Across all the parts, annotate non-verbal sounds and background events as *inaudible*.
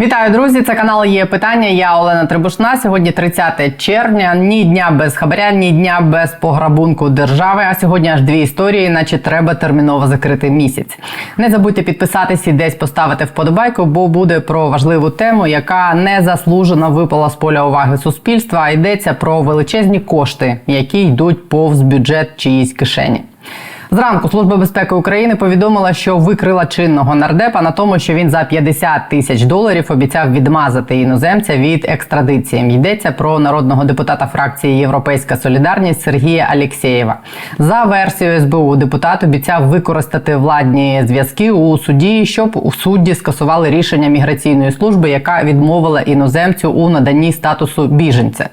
Вітаю, друзі! Це канал є питання. Я Олена Трибушна. Сьогодні 30 червня. Ні дня без хабаря, ні дня без пограбунку держави. А сьогодні аж дві історії, наче треба терміново закрити місяць. Не забудьте підписатись і десь поставити вподобайку, бо буде про важливу тему, яка незаслужено випала з поля уваги суспільства. А йдеться про величезні кошти, які йдуть повз бюджет чиїсь кишені. Зранку Служба безпеки України повідомила, що викрила чинного нардепа на тому, що він за 50 тисяч доларів обіцяв відмазати іноземця від екстрадиції. Йдеться про народного депутата фракції Європейська Солідарність Сергія Алєксєєва. За версією СБУ депутат обіцяв використати владні зв'язки у суді, щоб у судді скасували рішення міграційної служби, яка відмовила іноземцю у наданні статусу біженця.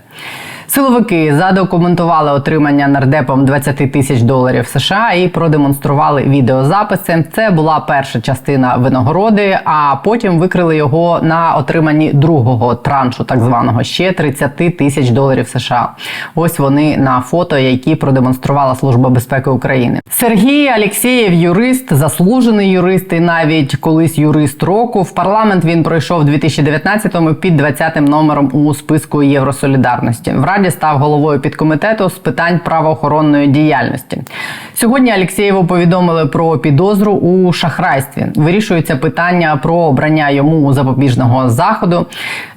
Силовики задокументували отримання нардепом 20 тисяч доларів США і продемонстрували відеозаписи. Це була перша частина винагороди, а потім викрили його на отриманні другого траншу, так званого ще 30 тисяч доларів США. Ось вони на фото, які продемонструвала Служба безпеки України. Сергій Алєксєєв, юрист, заслужений юрист і навіть колись юрист року. В парламент він пройшов 2019-му під 20-м номером у списку Євросолідарності. В раді став головою підкомітету з питань правоохоронної діяльності. Сьогодні Алєксєєву повідомили про підозру у шахрайстві. Вирішується питання про обрання йому запобіжного заходу.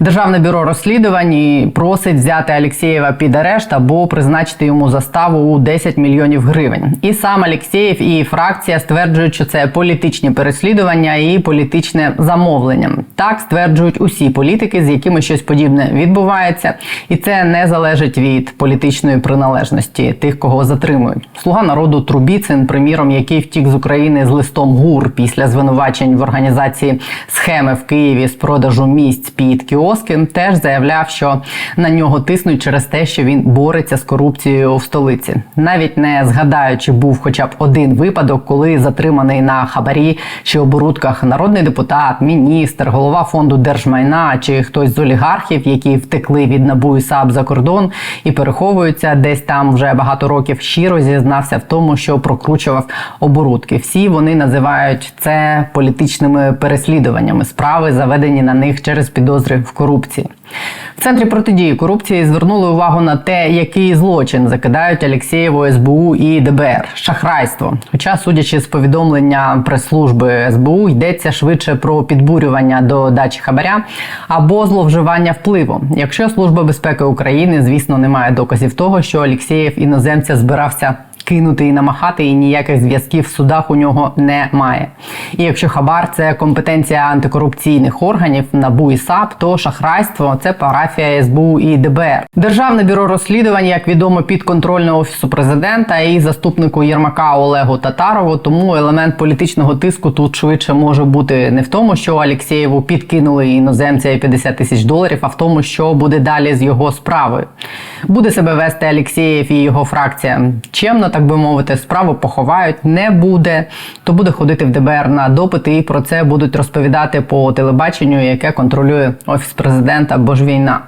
Державне бюро розслідувань просить взяти Алєксєєва під арешт або призначити йому заставу у 10 мільйонів гривень. І сам Алєксєєв і фракція стверджують, що це політичні переслідування і політичне замовлення. Так стверджують усі політики, з якими щось подібне відбувається, і це не залежить від політичної приналежності тих, кого затримують. Слуга народу Трубіцин, приміром, який втік з України з листом ГУР після звинувачень в організації схеми в Києві з продажу місць під кіоски, теж заявляв, що на нього тиснуть через те, що він бореться з корупцією в столиці, навіть не згадаючи, був хоча б один випадок, коли затриманий на хабарі чи оборудках народний депутат, міністр, голова фонду держмайна чи хтось з олігархів, які втекли від НАБУ і САП за кордон і переховуються десь там вже багато років. Щиро зізнався в тому, що прокручував оборудки. Всі вони називають це політичними переслідуваннями, справи заведені на них через підозри в корупції. В центрі протидії корупції звернули увагу на те, який злочин закидають Алєксєєву СБУ і ДБР шахрайство. Хоча, судячи з повідомлення прес-служби СБУ, йдеться швидше про підбурювання до дачі хабаря або зловживання впливом. Якщо служба безпеки України, звісно, не має доказів того, що Алєксєєв іноземця збирався кинути і намахати, і ніяких зв'язків в судах у нього немає. І якщо хабар це компетенція антикорупційних органів НАБУ і САП, то шахрайство це парафія СБУ і ДБР. Державне бюро розслідувань, як відомо, підконтрольне офісу президента і заступнику Єрмака Олегу Татарову. Тому елемент політичного тиску тут швидше може бути не в тому, що Алєксєєву підкинули іноземця і 50 тисяч доларів, а в тому, що буде далі з його справою. Буде себе вести Алєксєєв і його фракція чемно так би мовити, справу поховають, не буде, то буде ходити в ДБР на допити, і про це будуть розповідати по телебаченню, яке контролює офіс президента, бо ж війна.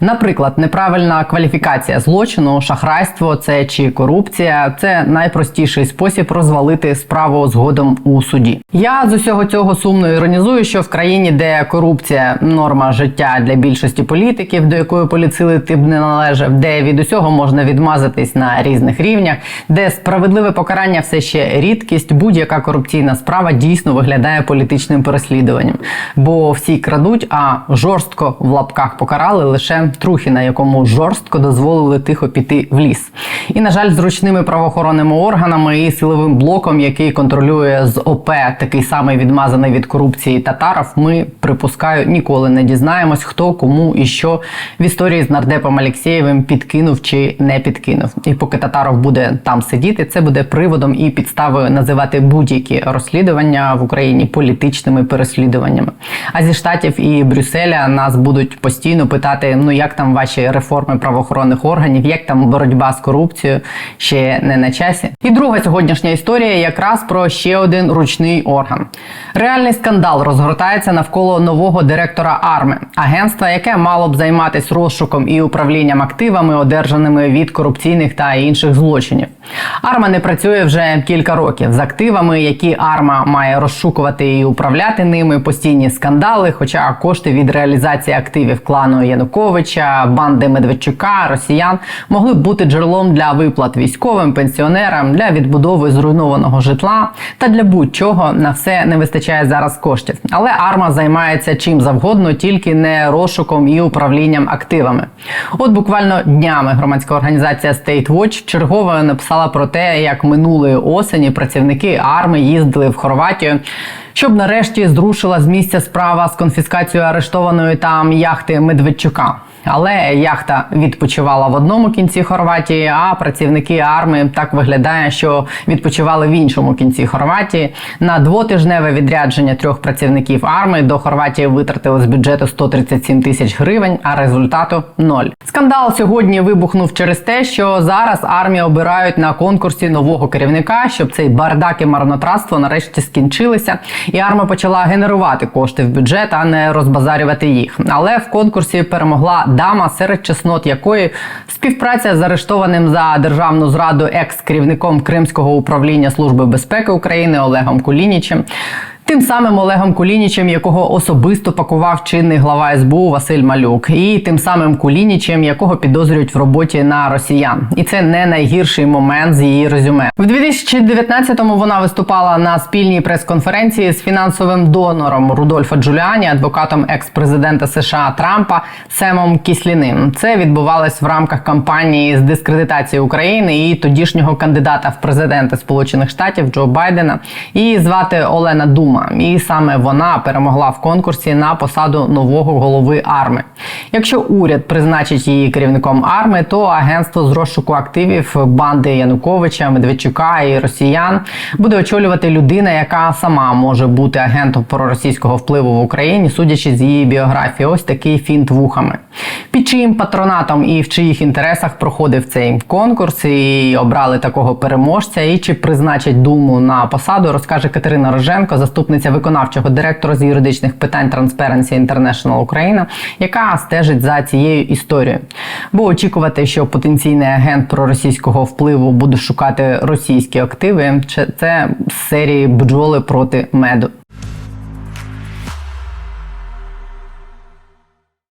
Наприклад, неправильна кваліфікація злочину, шахрайство, це чи корупція це найпростіший спосіб розвалити справу згодом у суді. Я з усього цього сумно іронізую, що в країні, де корупція норма життя для більшості політиків, до якої поліцили ти б не належав, де від усього можна відмазатись на різних рівнях, де справедливе покарання все ще рідкість, будь-яка корупційна справа дійсно виглядає політичним переслідуванням, бо всі крадуть, а жорстко в лапках покарали лише. Трухіна, якому жорстко дозволили тихо піти в ліс. І, на жаль, зручними правоохоронними органами і силовим блоком, який контролює з ОП такий самий відмазаний від корупції татаров, ми припускаю ніколи не дізнаємось, хто кому і що в історії з нардепом Алєксєєвим підкинув чи не підкинув. І поки татаров буде там сидіти, це буде приводом і підставою називати будь-які розслідування в Україні політичними переслідуваннями. А зі штатів і Брюсселя нас будуть постійно питати: ну як там ваші реформи правоохоронних органів, як там боротьба з корупцією ще не на часі. І друга сьогоднішня історія якраз про ще один ручний орган. Реальний скандал розгортається навколо нового директора АРМи, агентства, яке мало б займатися розшуком і управлінням активами, одержаними від корупційних та інших злочинів. Арма не працює вже кілька років з активами, які арма має розшукувати і управляти ними. Постійні скандали. Хоча кошти від реалізації активів клану Януковича, банди Медведчука, росіян могли б бути джерелом для виплат військовим, пенсіонерам, для відбудови зруйнованого житла та для будь-чого на все не вистачає зараз коштів. Але арма займається чим завгодно, тільки не розшуком і управлінням активами. От буквально днями громадська організація State Watch чергово написала про те, як минулої осені працівники арми їздили в Хорватію. Щоб нарешті зрушила з місця справа з конфіскацією арештованої там яхти Медведчука. Але яхта відпочивала в одному кінці Хорватії, а працівники арми так виглядає, що відпочивали в іншому кінці Хорватії. На двотижневе відрядження трьох працівників арми до Хорватії витратили з бюджету 137 тисяч гривень, а результату ноль. Скандал сьогодні вибухнув через те, що зараз армію обирають на конкурсі нового керівника, щоб цей бардак і марнотратство нарешті скінчилися, і арма почала генерувати кошти в бюджет, а не розбазарювати їх. Але в конкурсі перемогла дама, серед чеснот якої співпраця з арештованим за державну зраду екс-керівником Кримського управління Служби безпеки України Олегом Кулінічем. Тим самим Олегом Кулінічем, якого особисто пакував чинний глава СБУ Василь Малюк, і тим самим Кулінічем, якого підозрюють в роботі на росіян, і це не найгірший момент з її резюме. В 2019-му вона виступала на спільній прес-конференції з фінансовим донором Рудольфа Джуліані, адвокатом екс-президента США Трампа Семом Кісліним. Це відбувалось в рамках кампанії з дискредитації України і тодішнього кандидата в президенти Сполучених Штатів Джо Байдена. Її звати Олена Дума. І саме вона перемогла в конкурсі на посаду нового голови арми. Якщо уряд призначить її керівником арми, то агентство з розшуку активів банди Януковича, Медведчука і Росіян буде очолювати людина, яка сама може бути агентом проросійського впливу в Україні, судячи з її біографії. Ось такий фінт вухами. Під чиїм патронатом і в чиїх інтересах проходив цей конкурс і обрали такого переможця. І чи призначать думу на посаду, розкаже Катерина Роженко, заступниця виконавчого директора з юридичних питань Transparency International Україна, яка стежить за цією історією. Бо очікувати, що потенційний агент проросійського впливу буде шукати російські активи, це серії бджоли проти меду.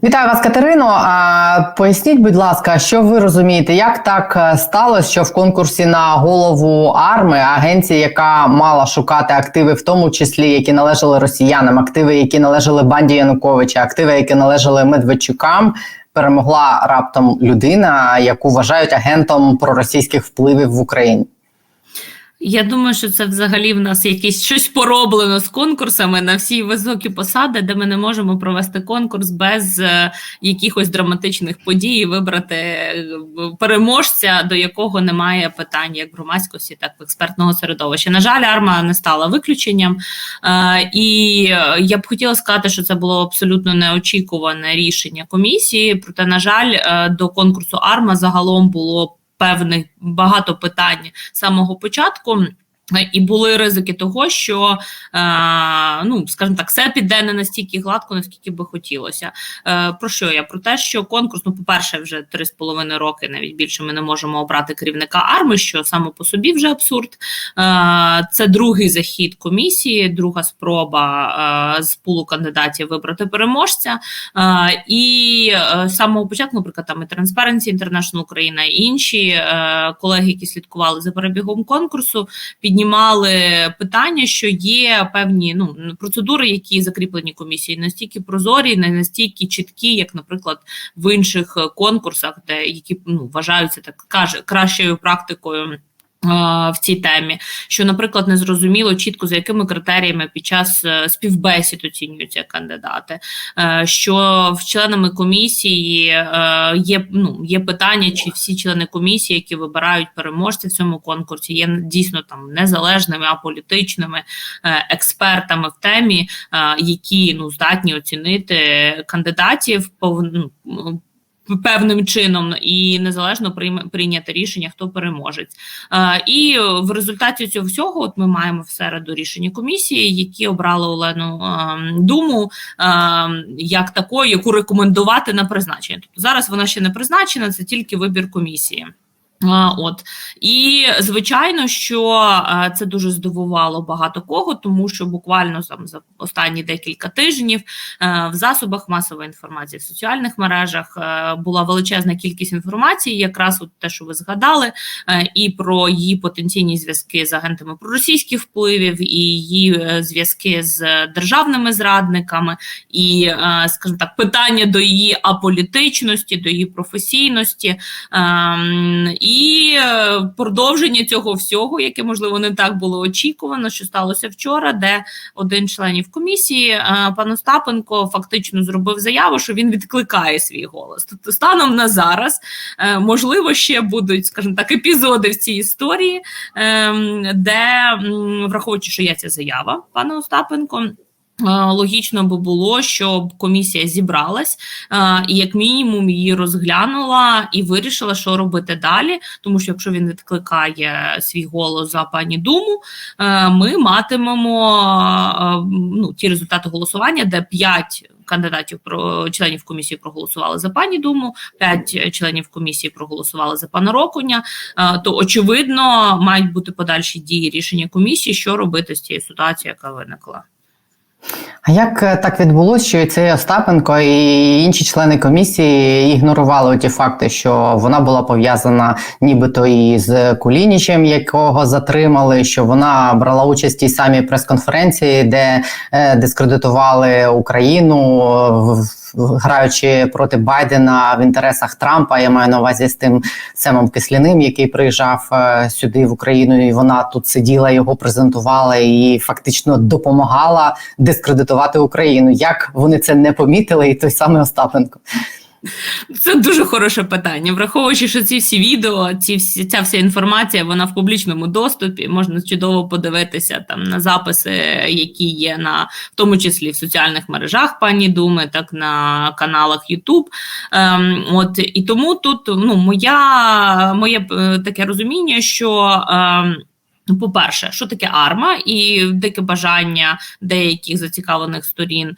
Вітаю вас, Катерино. А поясніть, будь ласка, що ви розумієте, як так сталося, що в конкурсі на голову арми агенції, яка мала шукати активи, в тому числі які належали росіянам, активи, які належали банді Януковича, активи, які належали Медведчукам, перемогла раптом людина, яку вважають агентом проросійських впливів в Україні? Я думаю, що це взагалі в нас якесь щось пороблено з конкурсами на всі високі посади, де ми не можемо провести конкурс без е, якихось драматичних подій, і вибрати е, переможця, до якого немає питань як в громадськості, так і в експертного середовища. На жаль, арма не стала виключенням, е, і я б хотіла сказати, що це було абсолютно неочікуване рішення комісії. Проте, на жаль, до конкурсу Арма загалом було певних багато питань з самого початку. І були ризики того, що е, ну скажімо так, все піде не настільки гладко, наскільки би хотілося. Е, Про що я? Про те, що конкурс, ну, по-перше, вже три з половиною роки, навіть більше ми не можемо обрати керівника арми, що саме по собі вже абсурд. Е, Це другий захід комісії, друга спроба з пулу кандидатів вибрати переможця. І з самого початку, наприклад, там і Transparency International Україна і інші колеги, які слідкували за перебігом конкурсу, під піднімали питання, що є певні ну процедури, які закріплені комісією, настільки прозорі, не настільки чіткі, як, наприклад, в інших конкурсах, де які ну вважаються так каже кращою практикою. В цій темі, що, наприклад, не зрозуміло чітко за якими критеріями під час е, співбесід оцінюються кандидати, е, що в членами комісії е, є ну є питання, чи всі члени комісії, які вибирають переможців в цьому конкурсі, є дійсно там незалежними аполітичними експертами в темі, які ну здатні оцінити кандидатів ну, певним чином і незалежно прийняти рішення, хто переможець. Е, І в результаті цього всього, от ми маємо в середу рішення комісії, які обрали Олену е, Думу е, як такою, яку рекомендувати на призначення. Тобто зараз вона ще не призначена, це тільки вибір комісії. От і звичайно, що е, це дуже здивувало багато кого, тому що буквально там за останні декілька тижнів е, в засобах масової інформації в соціальних мережах е, була величезна кількість інформації, якраз от те, що ви згадали, і про її потенційні зв'язки з агентами проросійських впливів, і її зв'язки з державними зрадниками, і, скажімо так, питання до її аполітичності, до її професійності. І е, продовження цього всього, яке можливо не так було очікувано, що сталося вчора, де один членів комісії, е, пан Остапенко, фактично зробив заяву, що він відкликає свій голос. Тобто, станом на зараз, е, можливо, ще будуть, скажімо так, епізоди в цій історії, ем, де враховуючи, що є ця заява пана Остапенко. Е, Логічно би було, щоб комісія зібралась е, і як мінімум її розглянула і вирішила, що робити далі. Тому що якщо він відкликає свій голос за пані Думу, е, ми матимемо ну, ті результати голосування, де 5 кандидатів про членів комісії проголосували за пані Думу, 5 членів комісії проголосували за пана Рокуня. То очевидно мають бути подальші дії рішення комісії, що робити з цією ситуацією, яка виникла. А як е, так відбулося, що і цей Остапенко і інші члени комісії ігнорували ті факти, що вона була пов'язана нібито і з Кулінічем, якого затримали, що вона брала участь в тій самій прес-конференції, де е, дискредитували Україну, в- в- граючи проти Байдена в інтересах Трампа. Я маю на увазі з тим Семом Кисляним, який приїжджав е, сюди в Україну, і вона тут сиділа, його презентувала і фактично допомагала дискредитувати Україну. Як вони це не помітили, і той самий Остапенко? Це дуже хороше питання. Враховуючи, що ці всі відео, ці всі ця вся інформація, вона в публічному доступі. Можна чудово подивитися там на записи, які є на в тому числі в соціальних мережах пані Думи, так на каналах YouTube. Ем, от і тому тут ну моя моє е, таке розуміння, що. Ем, По-перше, що таке арма, і дике бажання деяких зацікавлених сторін, е,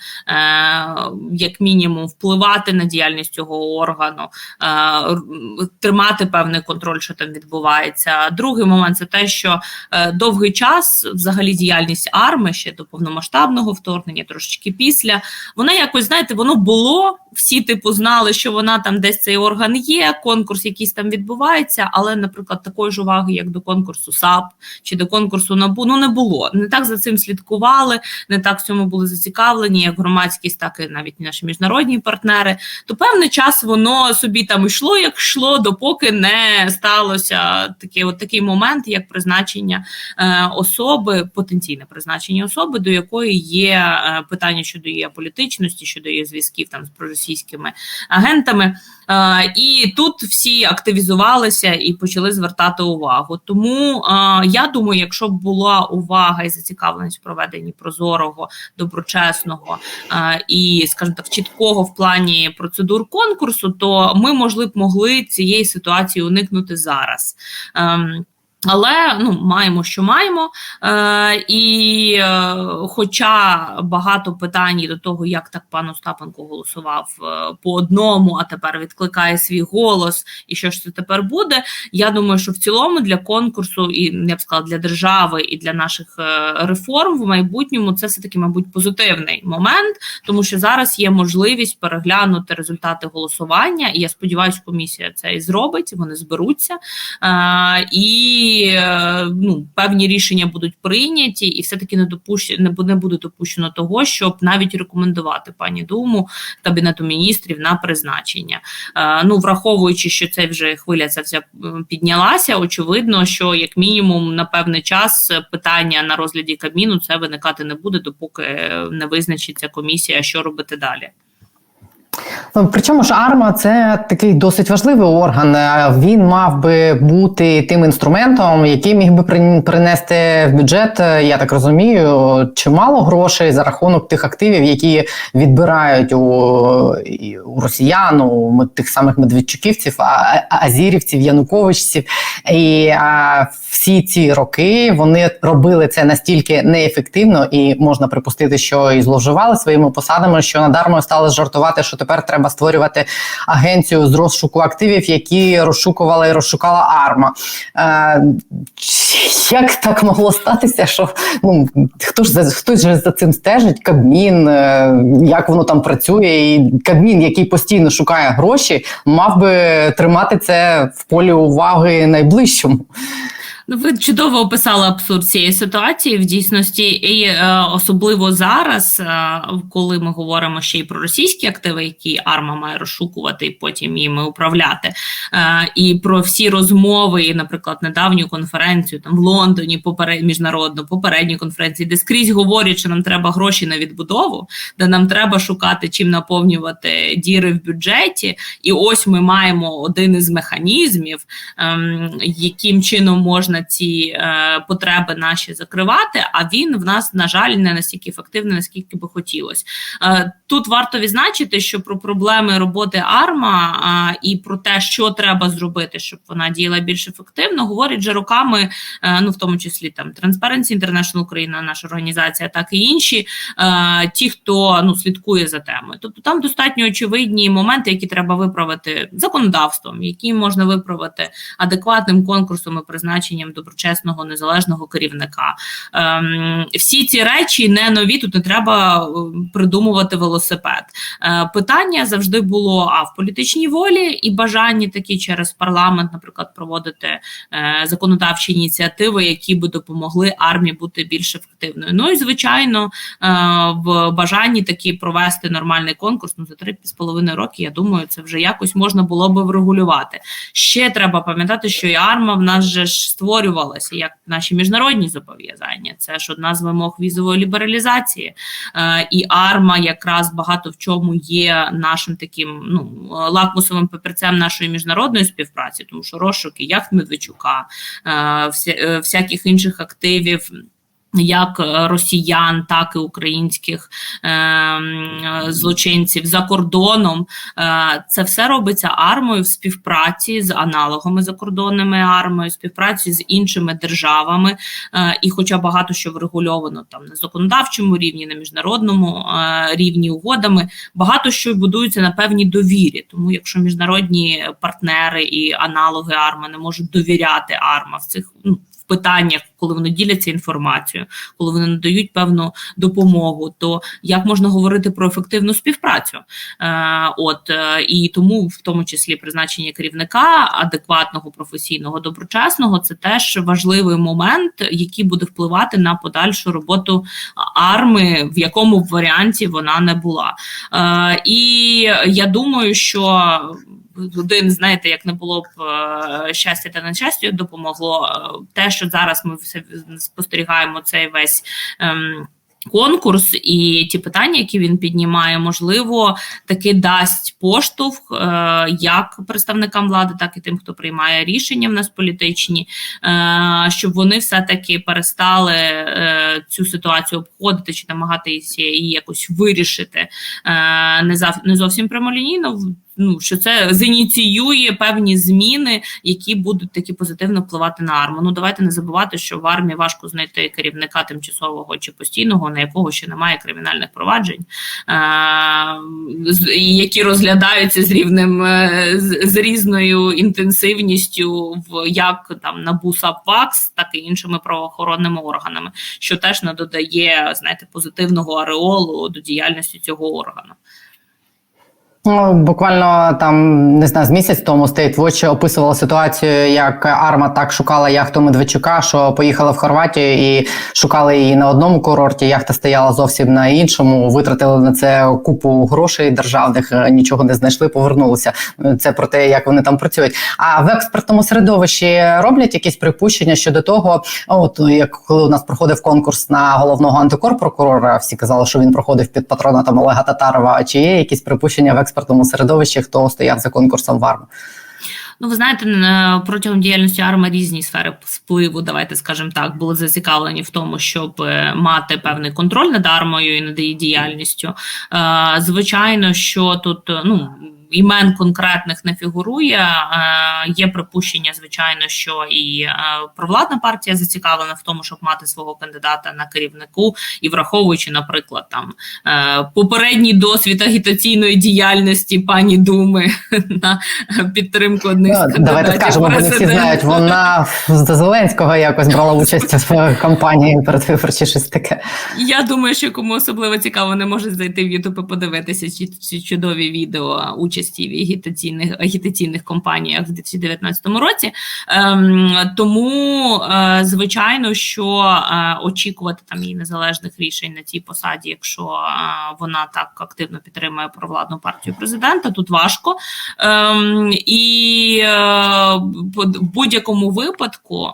як мінімум, впливати на діяльність цього органу, е, тримати певний контроль, що там відбувається. Другий момент це те, що е, довгий час, взагалі, діяльність арми ще до повномасштабного вторгнення, трошечки після, вона якось, знаєте, воно було. Всі, типу, знали, що вона там десь цей орган є, конкурс якийсь там відбувається, але, наприклад, такої ж уваги, як до конкурсу САП чи до конкурсу НАБУ, ну не було. Не так за цим слідкували, не так в цьому були зацікавлені, як громадськість, так і навіть наші міжнародні партнери. То певний час воно собі там йшло, як йшло, допоки не сталося такий, от такий момент, як призначення е, особи, потенційне призначення особи, до якої є е, питання щодо її політичності, щодо її зв'язків там з проросійськими агентами. Е, і тут всі активізувалися і почали звертати увагу. Тому е, я думаю, якщо б була увага і зацікавленість в проведенні прозорого, доброчесного е, і, скажімо так, чіткого в плані процедур конкурсу, то ми можливо, могли цієї ситуації уникнути зараз. Але ну маємо, що маємо, е, і е, хоча багато питань до того, як так пан Остапенко голосував е, по одному, а тепер відкликає свій голос, і що ж це тепер буде. Я думаю, що в цілому для конкурсу, і я б сказала, для держави і для наших е, реформ в майбутньому це все таки, мабуть, позитивний момент, тому що зараз є можливість переглянути результати голосування. І я сподіваюся, комісія це і зробить. Вони зберуться. Е, і е, ну, певні рішення будуть прийняті, і все-таки не допущ... не буде, допущено того, щоб навіть рекомендувати пані Думу кабінету міністрів на призначення. Е, ну, враховуючи, що це вже хвиля ця вся піднялася, очевидно, що як мінімум на певний час питання на розгляді Кабміну це виникати не буде, допоки не визначиться комісія, що робити далі. Ну, Причому ж арма це такий досить важливий орган. Е, Він мав би бути тим інструментом, який міг би принести в бюджет, е, я так розумію, чимало грошей за рахунок тих активів, які відбирають у, у росіян, у тих самих медведчуківців, азірівців, януковичців. І а, всі ці роки вони робили це настільки неефективно, і можна припустити, що і зловживали своїми посадами, що над армою стали жартувати, що тепер треба створювати агенцію з розшуку активів, які розшукувала і розшукала арма. Е, як так могло статися, що ну хто ж за хтось же за цим стежить? Кабмін, е, як воно там працює, і Кабмін, який постійно шукає гроші, мав би тримати це в полі уваги найближчому. Ну, ви чудово описали абсурд цієї ситуації в дійсності, і е, особливо зараз, е, коли ми говоримо ще й про російські активи, які арма має розшукувати і потім їми управляти, е, і про всі розмови, і, наприклад, недавню конференцію там в Лондоні, поперед міжнародну попередню конференцію, де скрізь говорять, що нам треба гроші на відбудову, де нам треба шукати чим наповнювати діри в бюджеті. І ось ми маємо один із механізмів, ем, яким чином можна ці е, потреби наші закривати. А він в нас, на жаль, не настільки ефективний, наскільки би хотілося. Е, тут варто відзначити, що про проблеми роботи АРМА е, і про те, що треба зробити, щоб вона діяла більш ефективно, говорять вже роками, ну в тому числі там Transparency International Україна, наша організація, так і інші, ті, хто ну слідкує за темою. Тобто там достатньо очевидні моменти, які треба виправити законодавством, які можна виправити адекватним конкурсом і призначенням доброчесного незалежного керівника. Ем, всі ці речі не нові. Тут не треба е, придумувати велосипед. Е, питання завжди було а в політичній волі і бажанні такі через парламент, наприклад, проводити е, законодавчі ініціативи, які би допомогли армії бути більш ефективною. Ну і звичайно, в бажанні такі провести нормальний конкурс. Ну за три з половиною роки. Я думаю, це вже якось можна було би врегулювати. Ще треба пам'ятати, що і арма в нас же ж створювалася як наші міжнародні зобов'язання. Це ж одна з вимог візової лібералізації. Е, і арма якраз багато в чому є нашим таким ну лакмусовим папірцем нашої міжнародної співпраці, тому що розшуки як Медведчука, е, е, всяких інших активів. Як е, росіян, так і українських е, злочинців за кордоном, е, це все робиться армою в співпраці з аналогами закордонними армою, співпраці з іншими державами, і, хоча багато що врегульовано там на законодавчому рівні, на міжнародному рівні угодами, багато що будується на певній довірі. Тому, якщо міжнародні партнери і аналоги арми не можуть довіряти арма в цих ну, питаннях, коли вони діляться інформацією, коли вони надають певну допомогу, то як можна говорити про ефективну співпрацю? Е, от е, і тому, в тому числі, призначення керівника адекватного, професійного, доброчесного, це теж важливий момент, який буде впливати на подальшу роботу арми, в якому варіанті вона не була. Е, і я думаю, що один, знаєте, як не було б е, щастя та нещастя, допомогло е, те, що зараз ми все спостерігаємо цей весь. ем, Конкурс і ті питання, які він піднімає, можливо, таки дасть поштовх е, як представникам влади, так і тим, хто приймає рішення в нас політичні, щоб вони все-таки перестали цю ситуацію обходити чи намагатися її якось вирішити не зовсім прямолінійно. Ну, що це зініціює певні зміни, які будуть таки позитивно впливати на армію. Ну давайте не забувати, що в армії важко знайти керівника тимчасового чи постійного, на якого ще немає кримінальних проваджень, які розглядаються з рівнем е, з, різною інтенсивністю в як там НАБУ САП ВАКС, так і іншими правоохоронними органами, що теж не додає знаєте позитивного ареолу до діяльності цього органу. Ну, буквально там не знаю, з місяць тому State Watch описувала ситуацію, як Арма так шукала яхту Медведчука, що поїхала в Хорватію і шукали її на одному курорті. Яхта стояла зовсім на іншому. Витратили на це купу грошей державних, е, нічого не знайшли, повернулися. Це про те, як вони там працюють. А в експертному середовищі роблять якісь припущення щодо того, от як коли у нас проходив конкурс на головного антикорпрокурора, всі казали, що він проходив під патронатом Олега Татарова. Чи є якісь припущення в експертному експертному середовищі, хто стояв за конкурсом в АРМ. Ну, ви знаєте, протягом діяльності АРМА різні сфери впливу, давайте скажемо так, були зацікавлені в тому, щоб е, мати певний контроль над армою і над її діяльністю. Е, Звичайно, що тут е, ну. Імен конкретних не фігурує. Е, Є припущення, звичайно, що і е, провладна партія зацікавлена в тому, щоб мати свого кандидата на керівнику, і враховуючи, наприклад, там е, попередній досвід агітаційної діяльності пані Думи *laughs* на підтримку одних з Ну, кандидатів. Давайте скажемо, бо не всі знають, вона за Зеленського якось брала участь в кампанії передвиборчій, щось таке. Я думаю, що кому особливо цікаво, не можуть зайти в Ютуб і подивитися ці, ці чудові відео участі в агітаційних агітаційних кампаніях в 2019 році. Ем, тому, е, звичайно, що е, очікувати там її незалежних рішень на цій посаді, якщо е, вона так активно підтримує провладну партію президента, тут важко. Ем, і в будь-якому випадку.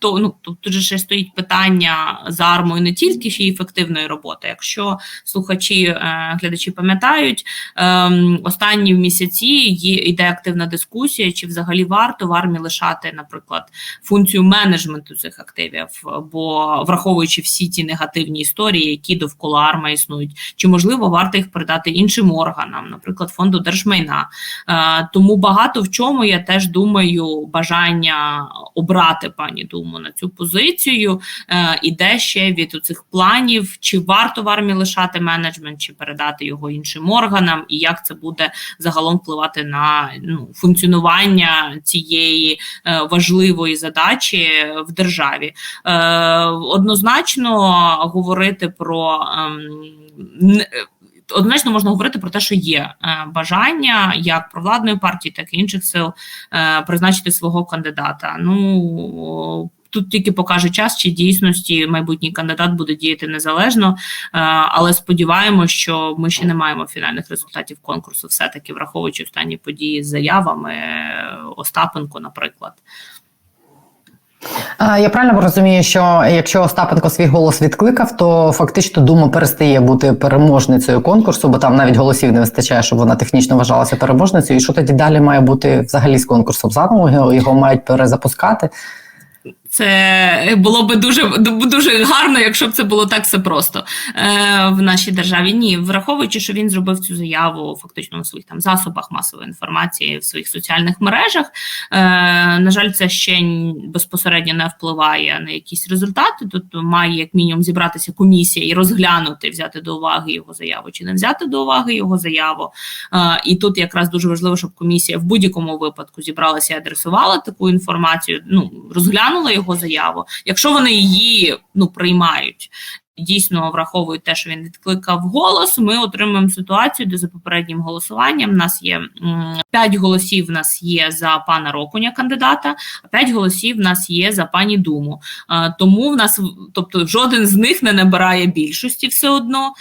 Хто ну тут же ще стоїть питання з армою не тільки ще ефективної роботи. Якщо слухачі е, глядачі пам'ятають, е, останні місяці є йде активна дискусія, чи взагалі варто в армії лишати, наприклад, функцію менеджменту цих активів, бо враховуючи всі ті негативні історії, які довкола армії існують, чи можливо варто їх передати іншим органам, наприклад, фонду держмайна. Е, тому багато в чому я теж думаю, бажання обрати пані Думу на цю позицію е, іде ще від цих планів, чи варто в армії лишати менеджмент, чи передати його іншим органам, і як це буде загалом впливати на ну, функціонування цієї е, важливої задачі в державі. Е, однозначно говорити про. ем, Однозначно можна говорити про те, що є бажання як провладної партії, так і інших сил призначити свого кандидата. Ну тут тільки покаже час, чи дійсності майбутній кандидат буде діяти незалежно, е, але сподіваємося, що ми ще не маємо фінальних результатів конкурсу, все таки враховуючи останні події з заявами е, Остапенко, наприклад. Я правильно розумію, що якщо Остапенко свій голос відкликав, то фактично Дума перестає бути переможницею конкурсу, бо там навіть голосів не вистачає, щоб вона технічно вважалася переможницею. І що тоді далі має бути взагалі з конкурсом? Заново його мають перезапускати. Це було би дуже дуже гарно, якщо б це було так все просто е, в нашій державі. Ні, враховуючи, що він зробив цю заяву фактично на своїх там засобах масової інформації в своїх соціальних мережах. Е, на жаль, це ще безпосередньо не впливає на якісь результати. Тут має як мінімум зібратися комісія і розглянути, взяти до уваги його заяву чи не взяти до уваги його заяву. Е, і тут якраз дуже важливо, щоб комісія в будь-якому випадку зібралася і адресувала таку інформацію. Ну розглянула його заяву, якщо вони її ну приймають. Дійсно враховують те, що він відкликав голос. Ми отримуємо ситуацію, де за попереднім голосуванням в нас є м, 5 голосів. В нас є за пана Рокуня кандидата, а 5 голосів в нас є за пані Думу. Тому в нас, тобто, жоден з них не набирає більшості все одно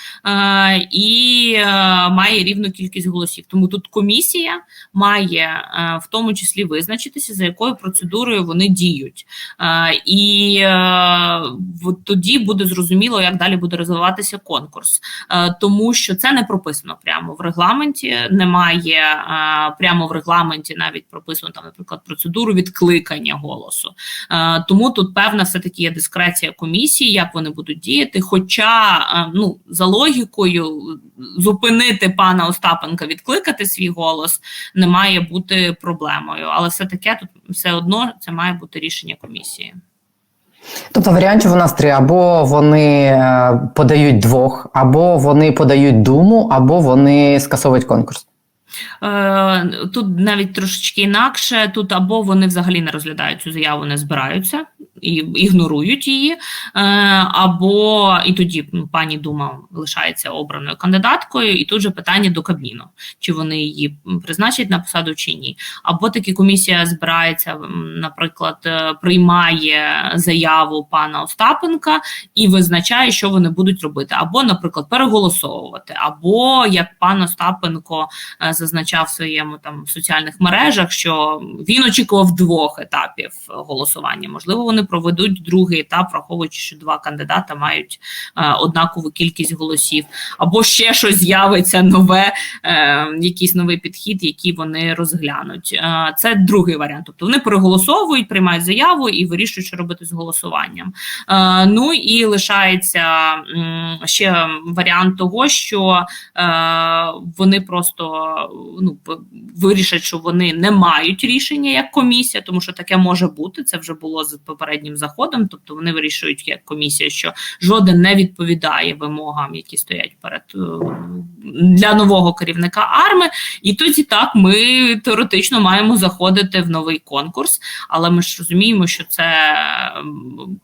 і е, має рівну кількість голосів. Тому тут комісія має е, в тому числі визначитися, за якою процедурою вони діють. І е, тоді буде зрозуміло, як далі буде розвиватися конкурс, Е, тому що це не прописано прямо в регламенті. Немає е, прямо в регламенті навіть прописано там, наприклад, процедуру відкликання голосу. Е, Тому тут певна все таки є дискреція комісії, як вони будуть діяти. Хоча ну за логікою зупинити пана Остапенка, відкликати свій голос не має бути проблемою, але все таке тут все одно це має бути рішення комісії. Тобто варіантів у нас три: або вони е, подають двох, або вони подають думу, або вони скасовують конкурс. Е, Тут навіть трошечки інакше. Тут або вони взагалі не розглядають цю заяву, не збираються і ігнорують її, е, або і тоді пані Дума лишається обраною кандидаткою, і тут же питання до Кабміну, чи вони її призначать на посаду чи ні. Або таки комісія збирається, наприклад, е, приймає заяву пана Остапенка і визначає, що вони будуть робити, або, наприклад, переголосовувати, або як пан Остапенко е, зазначав в своєму там в соціальних мережах, що він очікував двох етапів голосування. Можливо, вони проведуть другий етап, враховуючи, що два кандидата мають е, однакову кількість голосів, або ще щось з'явиться нове, е, якийсь новий підхід, який вони розглянуть. Е, це другий варіант. Тобто вони переголосовують, приймають заяву і вирішують, що робити з голосуванням. Ну і лишається ще варіант того, що вони просто ну, вирішать, що вони не мають рішення як комісія, тому що таке може бути. Це вже було з попереднім заходом. Тобто вони вирішують як комісія, що жоден не відповідає вимогам, які стоять перед е, для нового керівника арми. І тоді так ми теоретично маємо заходити в новий конкурс, але ми ж розуміємо, що це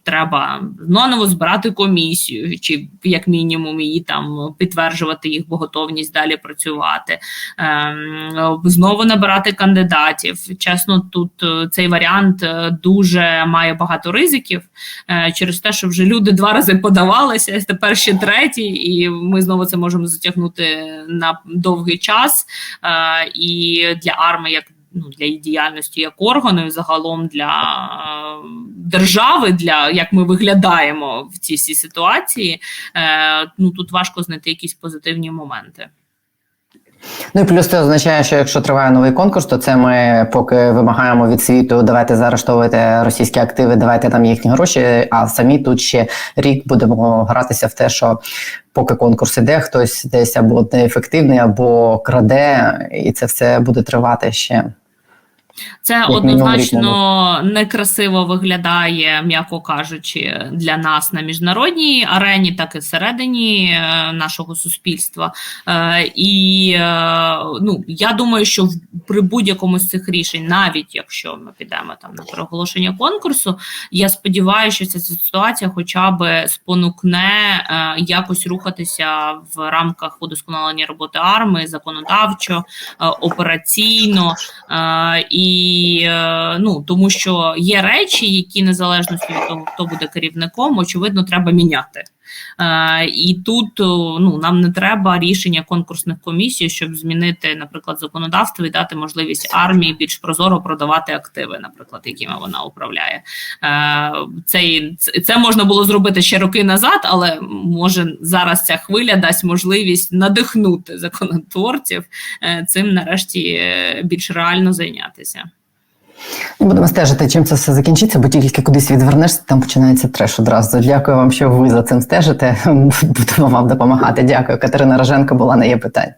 треба знову збирати комісію, чи як мінімум її там підтверджувати їх готовність далі працювати, ем, знову набирати кандидатів. Чесно, тут е, цей варіант е, дуже має багато ризиків е, через те, що вже люди два рази подавалися, тепер ще третій, і ми знову це можемо затягнути на довгий час. Е, І для арми як ну, для її діяльності як органу, і загалом для е, держави, для як ми виглядаємо в цій ситуації, ну тут важко знайти якісь позитивні моменти. Ну і плюс це означає, що якщо триває новий конкурс, то це ми поки вимагаємо від світу, давайте заарештовувати російські активи, давайте там їхні гроші. А самі тут ще рік будемо гратися в те, що поки конкурс іде, хтось десь або неефективний, або краде, і це все буде тривати ще. Це мінімум однозначно некрасиво виглядає, м'яко кажучи, для нас на міжнародній арені, так і всередині е, нашого суспільства. Е, І е, ну, я думаю, що при будь-якому з цих рішень, навіть якщо ми підемо там на переголошення конкурсу, я сподіваюся, що ця ситуація хоча б спонукне якось рухатися в рамках удосконалення роботи арми законодавчо, операційно. Е, е, ну тому що є речі, які незалежно від того, хто буде керівником, очевидно, треба міняти. Е, і тут ну нам не треба рішення конкурсних комісій, щоб змінити, наприклад, законодавство і дати можливість армії більш прозоро продавати активи, наприклад, якими вона управляє. Е, Цей це можна було зробити ще роки назад, але може зараз ця хвиля дасть можливість надихнути законотворців е, цим нарешті е, більш реально зайнятися. Будемо стежити, чим це все закінчиться, бо тільки кудись відвернешся, там починається треш одразу. Дякую вам, що ви за цим стежите. *laughs* Будемо вам допомагати. Дякую. Катерина Роженко була на є питання.